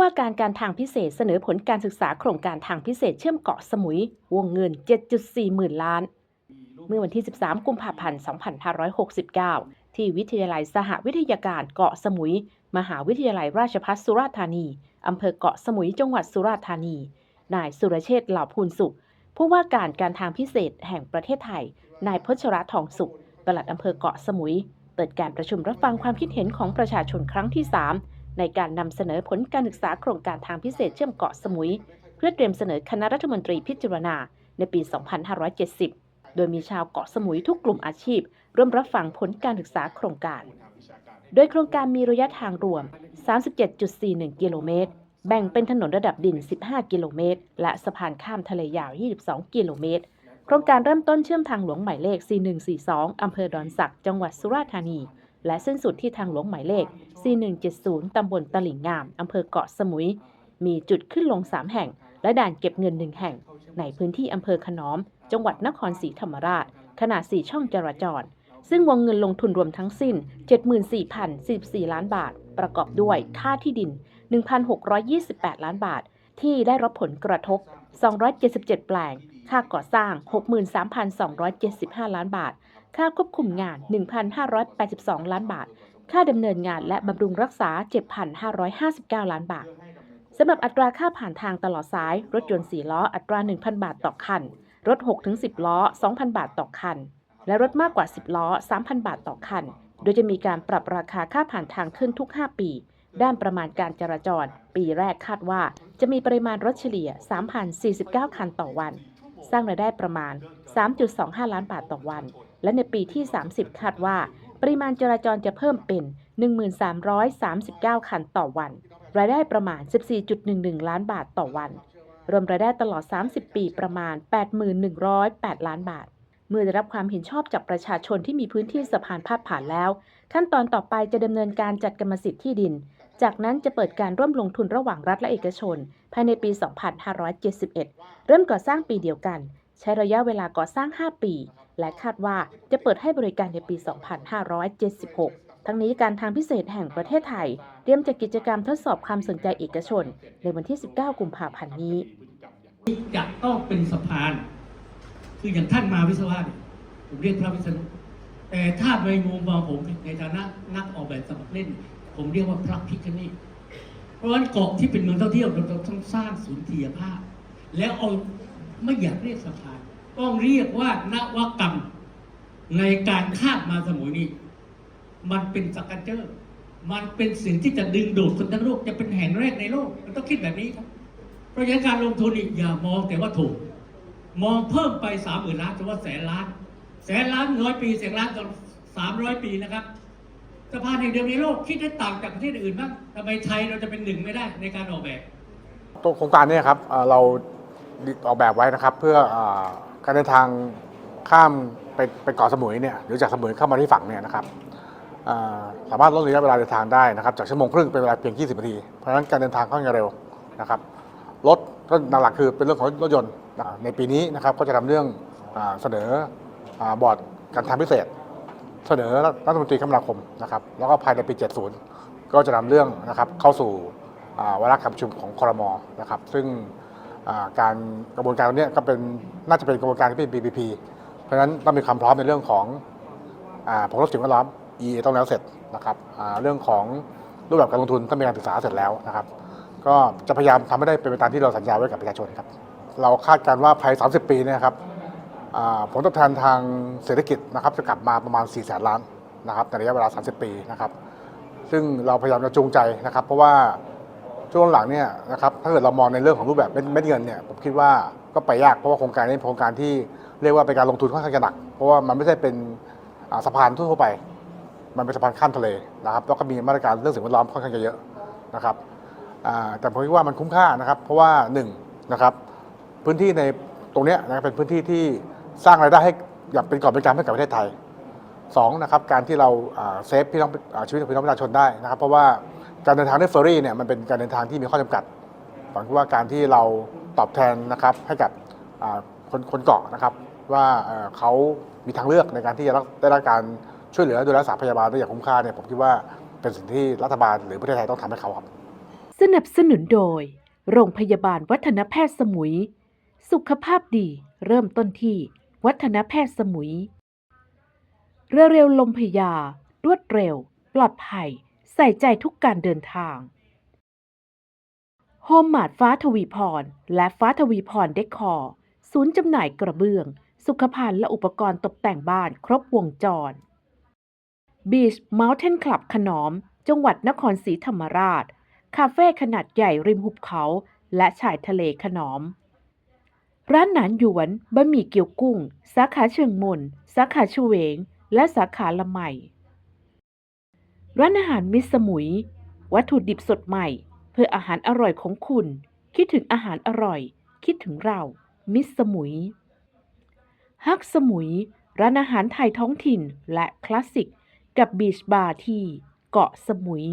ว่าการการทางพิเศษเสนอผลการศึกษาโครงการทางพิเศษเชื่อมเกาะสมุย วงเงิน 7.4 หมื่นล้าน เมื่อวันที่ 13 กุมภาพันธ์ 2569 ที่วิทยาลัยสหวิทยาการเกาะสมุย มหาวิทยาลัยราชภัฏสุราษฎร์ธานี อำเภอเกาะสมุย จังหวัดสุราษฎร์ธานี นายสุรเชษฐ์เหล่าพูนสุข ผู้ว่าการการทางพิเศษแห่งประเทศไทย นายพชระทองสุขปลัดอำเภอเกาะสมุย เปิดการประชุมรับฟังความคิดเห็นของประชาชนครั้งที่ 3 ในการนำเสนอผลการศึกษาโครงการทางพิเศษเชื่อมเกาะสมุย เพื่อเตรียมเสนอคณะรัฐมนตรีพิจารณาในปี 2570 โดยมีชาวเกาะสมุยทุกกลุ่มอาชีพ ร่วมรับฟังผลการศึกษาโครงการ โดยโครงการมีระยะทางรวม 37.41 กิโลเมตร แบ่งเป็นถนนระดับดิน 15 กิโลเมตร และสะพานข้ามทะเลยาว 22 กิโลเมตร โครงการเริ่มต้นเชื่อมทางหลวงหมายเลข 4142 อำเภอดอนสัก จังหวัดสุราษฎร์ธานี และสิ้นสุดที่ทางหลวงหมายเลข 4170 ตำบลตลิ่งงาม อำเภอเกาะสมุย มีจุดขึ้นลง 3 แห่ง และด่านเก็บเงิน1แห่ง ในพื้นที่อำเภอขนอม จังหวัดนครศรีธรรมราช ขนาด 4 ช่องจราจร ซึ่งวงเงินลงทุนรวมทั้งสิ้น 74,044 ล้านบาท ประกอบด้วยค่าที่ดิน 1,628 ล้านบาท ที่ได้รับผลกระทบ 277 แปลง ค่าก่อสร้าง 63,275 ล้านบาท ค่าควบคุมงาน 1,582 ล้านบาท ค่าดำเนินงานและบำรุงรักษา 7,559 ล้านบาทสำหรับอัตราค่าผ่านทางตลอดสาย รถยนต์ 4 ล้อ อัตรา 1,000 บาทต่อคัน รถ 6-10 ล้อ 2,000 บาทต่อคัน และรถมากกว่า 10 ล้อ 3,000 บาทต่อคัน โดยจะมีการปรับราคาค่าผ่านทางขึ้นทุก 5 ปี ด้านประมาณการจราจร ปีแรกคาดว่า จะมีปริมาณรถเฉลี่ย 3,049 คันต่อวัน สร้างรายได้ประมาณ 3.25 ล้านบาทต่อวัน และในปีที่ 30 คาดว่า ปริมาณจราจรจะเพิ่มเป็น 1339 คันต่อวัน รายได้ประมาณ 14.11 ล้านบาทต่อวัน รวมรายได้ตลอด 30 ปีประมาณ 81,108 ล้านบาท เมื่อได้รับความเห็นชอบจากประชาชนที่มีพื้นที่สะพานพาดผ่านแล้ว ขั้นตอนต่อไปจะดำเนินการจัดกรรมสิทธิ์ที่ดิน จากนั้นจะเปิดการร่วมลงทุนระหว่างรัฐและเอกชน ภายในปี 2571 เริ่มก่อสร้างปีเดียวกัน ใช้ระยะเวลาก่อสร้าง 5 ปี และคาดว่าจะเปิดให้บริการในปี 2576 ทั้งนี้การทางพิเศษแห่งประเทศไทยเตรียมจัดกิจกรรมทดสอบความสนใจเอกชน ในวันที่ 19 กุมภาพันธ์นี้จะต้องเป็นสะพาน คืออย่างท่านมาวิศวะเนี่ยผมเรียกพระวิษณุแต่ถ้าในมุมมองผมในฐานะนักออกแบบสมัครเล่น ผมเรียกว่าพระพิคเนตเพราะฉะนั้นเกาะที่เป็นเมืองท่องเที่ยวเราต้องสร้างศูนย์เทียภาพ แล้วเอาไม่อยากเรียกสะพานต้องเรียกว่านวกรรมในการข้ามมาสมุยนี้ มันเป็นสกัจเจอร์มันเป็นสิ่งที่จะดึงดูดคนทั้งโลกจะเป็นแห่งแรกในโลก มันต้องคิดแบบนี้ครับ เพราะฉะนั้นการลงทุนอีกอย่ามองแต่ว่าถูก มองเพิ่มไปสามหมื่นล้านจะว่าแสนล้าน แสนล้านร้อยปีแสนล้านต่อสามร้อยปีนะครับ สะพานแห่งเดียวในโลกคิดได้ต่างจากประเทศอื่นบ้างทำไมไทยเราจะเป็นหนึ่งไม่ได้ในการออกแบบ ตัวโครงการเนี้ครับเอ่อเราออกแบบไว้นะครับ เพื่อเอ่อการเดินทางข้ามไปไปเกาะสมุยเนี่ยหรือจากสมุยเข้ามาที่ฝั่งเนี่ยนะครับเอ่อสามารถลดระยะเวลาเดินทางได้นะครับจากชั่วโมงครึ่งเป็นเวลาเพียง 20 นาที เพราะฉะนั้นการเดินทางค่อนข้างเร็วนะครับรถก็หลักๆคือเป็นเรื่องของรถยนต์นะในปีนี้นะครับก็จะทำเรื่องอาเสนออาบอร์ดการทางพิเศษ เสนอรัฐมนตรีคมนาคมนะครับแล้วก็ภายในปี 70 ก็จะนำเรื่องนะครับเข้าสู่วาระการประชุมของคอรมอนะครับซึ่งการกระบวนการนี้ก็เป็นน่าจะเป็นกระบวนการที่เป็น PPP เพราะฉะนั้นต้องมีความพร้อมในเรื่องของผลกระทบสิ่งแวดล้อม EA ต้องแล้วเสร็จนะครับเรื่องของรูปแบบการลงทุนต้องมีการศึกษาเสร็จแล้วนะครับ ก็จะพยายามทำให้ได้เป็นไปตามที่เราสัญญาไว้กับประชาชนครับเราคาดการณ์ว่าภาย 30 ปีนี่ยครับ ผลตอบแทนทางเศรษฐกิจนะครับจะกลับมาประมาณ 4 แสนล้านนะครับในระยะเวลา 30 ปีนะครับ ซึ่งเราพยายามจะจูงใจนะครับ เพราะว่าช่วงหลังเนี่ยนะครับถ้าเกิดเรามองในเรื่องของรูปแบบเม็ดเงินเนี่ยผมคิดว่าก็ไปยากเพราะว่าโครงการนี้เป็นโครงการที่เรียกว่าเป็นการลงทุนค่อนข้างจะหนัก เพราะว่ามันไม่ใช่เป็นสะพานทั่วไป มันเป็นสะพานข้ามทะเลนะครับแล้วก็มีมาตรการเรื่องสิ่งแวดล้อมค่อนข้างจะเยอะนะครับแต่ผมคิดว่ามันคุ้มค่านะครับ เพราะว่าหนึ่งนะครับพื้นที่ในตรงนี้นะครับเป็นพื้นที่ที่ สร้างรายได้ให้อย่างเป็นกอบเป็นกำให้กับประเทศไทยสองนะครับการที่เราเซฟพี่น้องอ่าชีวิตของพี่น้องประชาชนได้นะครับเพราะว่าการเดินทางด้วยเฟอร์รี่เนี่ยมันเป็นการเดินทางที่มีข้อจำกัดผมคิดว่าการที่เราตอบแทนนะครับให้กับคนคนเกาะนะครับว่าเขามีทางเลือกในการที่จะรับได้รับการช่วยเหลือดูแลรักษาพยาบาลได้อย่างคุ้มค่าเนี่ยผมคิดว่าเป็นสิ่งที่รัฐบาลหรือประเทศไทยต้องทำให้เขาครับ สนับสนุนโดย โรงพยาบาลวัฒนแพทย์สมุย สุขภาพดีเริ่มต้นที่ วัฒนแพทย์สมุย เรือเร็วลมพยา รวดเร็ว ปลอดภัย ใส่ใจทุกการเดินทางโฮมมาดฟ้าทวีพร และฟ้าทวีพรเดคคอร์ศูนย์จำหน่ายกระเบื้อง สุขภัณฑ์และอุปกรณ์ตกแต่งบ้านครบวงจร Beach Mountain Club ขนอม จังหวัดนครศรีธรรมราช คาเฟ่ขนาดใหญ่ริมหุบเขา และชายทะเลขนอม ร้านหนานหยวนบะหมี่เกี๊ยวกุ้ง สาขาเชิงมนสาขาชเวง และสาขาละไม่ ร้านอาหารมิสมุย วัตถุดิบสดใหม่ เพื่ออาหารอร่อยของคุณ คิดถึงอาหารอร่อย คิดถึงเรา มิสมุยฮักสมุย ร้านอาหารไทยท้องถิ่นและคลาสสิก กับบีชบาร์ที่เกาะสมุย